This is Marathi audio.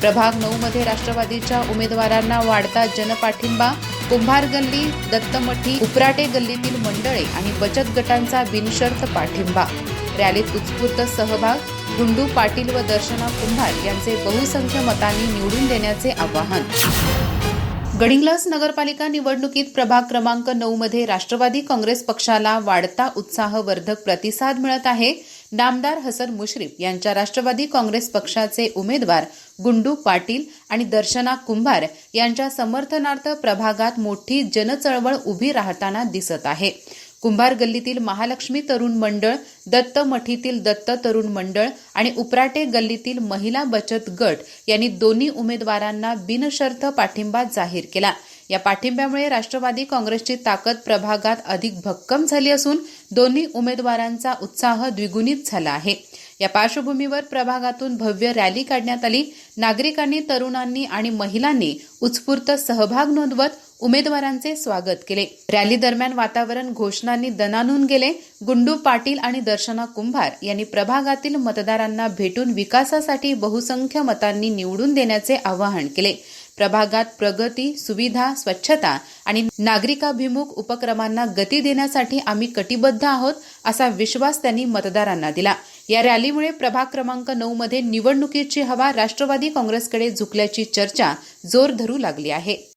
प्रभाग नऊ मध्ये राष्ट्रवादीच्या उमेदवारांना वाढता जनपाठिंबा कुंभार गल्ली दत्तमठी उपराटे गल्लीतील मंडळे आणि बचत गटांचा बिनशर्त पाठिंबा. रॅलीत उत्स्फूर्त सहभाग गुंडू पाटील व दर्शना कुंभार यांचे बहुसंख्य मतांनी निवडून देण्याचे आवाहन. गडिंग्लज नगरपालिका निवडणुकीत प्रभाग क्रमांक नऊ मध्ये राष्ट्रवादी काँग्रेस पक्षाला वाढता उत्साहवर्धक प्रतिसाद मिळत आहे. नामदार हसन मुश्रीफ यांच्या राष्ट्रवादी काँग्रेस पक्षाचे उमेदवार गुंडू पाटील आणि दर्शना कुंभार यांच्या समर्थनार्थ प्रभागात मोठी जनचळवळ उभी राहताना दिसत आहे. कुंभार गल्लीतील महालक्ष्मी तरुण मंडळ दत्त मठीतील दत्त तरुण मंडळ आणि उपराटे गल्लीतील महिला बचत गट यांनी दोन्ही उमेदवारांना बिनशर्त पाठिंबा जाहीर केला. या पाठिंब्यामुळे राष्ट्रवादी काँग्रेसची ताकद प्रभागात अधिक भक्कम झाली असून दोन्ही उमेदवारांचा उत्साह द्विगुणित झाला आहे. या पार्श्वभूमीवर प्रभागातून भव्य रॅली काढण्यात आली. नागरिकांनी तरुणांनी आणि महिलांनी उत्स्फूर्त सहभाग नोंदवत उमेदवारांचे स्वागत केले. रॅली दरम्यान वातावरण घोषणांनी दणानून गेले. गुंडू पाटील आणि दर्शना कुंभार यांनी प्रभागातील मतदारांना भेटून विकासासाठी बहुसंख्य मतांनी निवडून देण्याचे आवाहन केले. प्रभागात प्रगती सुविधा स्वच्छता आणि नागरिकाभिमुख उपक्रमांना गती देण्यासाठी आम्ही कटिबद्ध आहोत असा विश्वास त्यांनी मतदारांना दिला. या रॅलीमुळे प्रभाग क्रमांक नऊ मध्ये निवडणुकीची हवा राष्ट्रवादी काँग्रेसकडे झुकल्याची चर्चा जोर धरू लागली आहे.